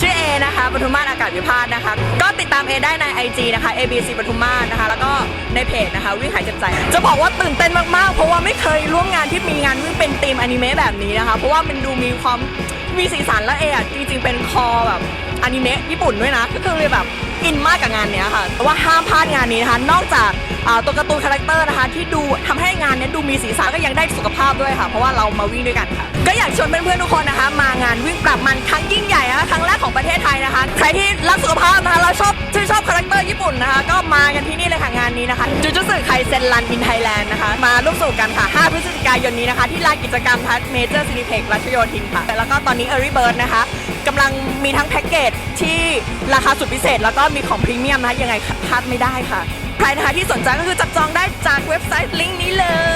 ชื่อเอนะคะปทุมมาศอากาศวิพาสนะคะ ก็ติดตามเอได้ใน IG นะคะ ABC ปทุมมาศนะคะ แล้วก็ในเพจนะคะวิ่งหายเจ็บใจ จะบอกว่าตื่นเต้นมากๆ เพราะว่าไม่เคยร่วมงานที่มีงานวิ่งเป็นธีมอนิเมะแบบนี้นะคะ เพราะว่ามันดูมีความมีสีสันและเออะจริงๆเป็นคอแบบอนิเมะญี่ปุ่นด้วยนะ ก็คือเลยแบบอินมากกับงานเนี้ยค่ะแต่ว่าห้ามพลาดงานนี้นะคะ นอกจากาตัวการ์ตูนคาแรคเตอร์นะคะ ที่ดูทำให้งานนี้ดูมีสีสันก็ยังได้สุขภาพด้วยค่ะ เพราะว่าเรามาวิ่งด้วยกันค่ะ ก็อยากชวนเพื่อนๆทุกคนนะคะ มางานวิ่งปรับมันครั้ง ใครที่รักสุขภาพนะคะเราชอบชื่นชอบคาแรคเตอร์ญี่ปุ่นนะคะ ก็มากันที่นี่เลยค่ะงานนี้นะคะจูจูสึไคเซนรันอินไทยแลนด์นะคะ มาร่วมสนุกกันค่ะ 5 พฤศจิกายนนี้นะคะ ที่ลานกิจกรรมทัศเมเจอร์ซินิเพ็กรัชโยธินค่ะ แล้วก็ตอนนี้ Early Bird นะคะกำลังมีทั้งแพ็กเกจที่ราคาสุดพิเศษ แล้วก็มีของพรีเมียมนะคะยังไงพลาดไม่ได้ค่ะใครนะคะที่สนใจก็คือจับจองได้จากเว็บไซต์ลิงก์นี้เลย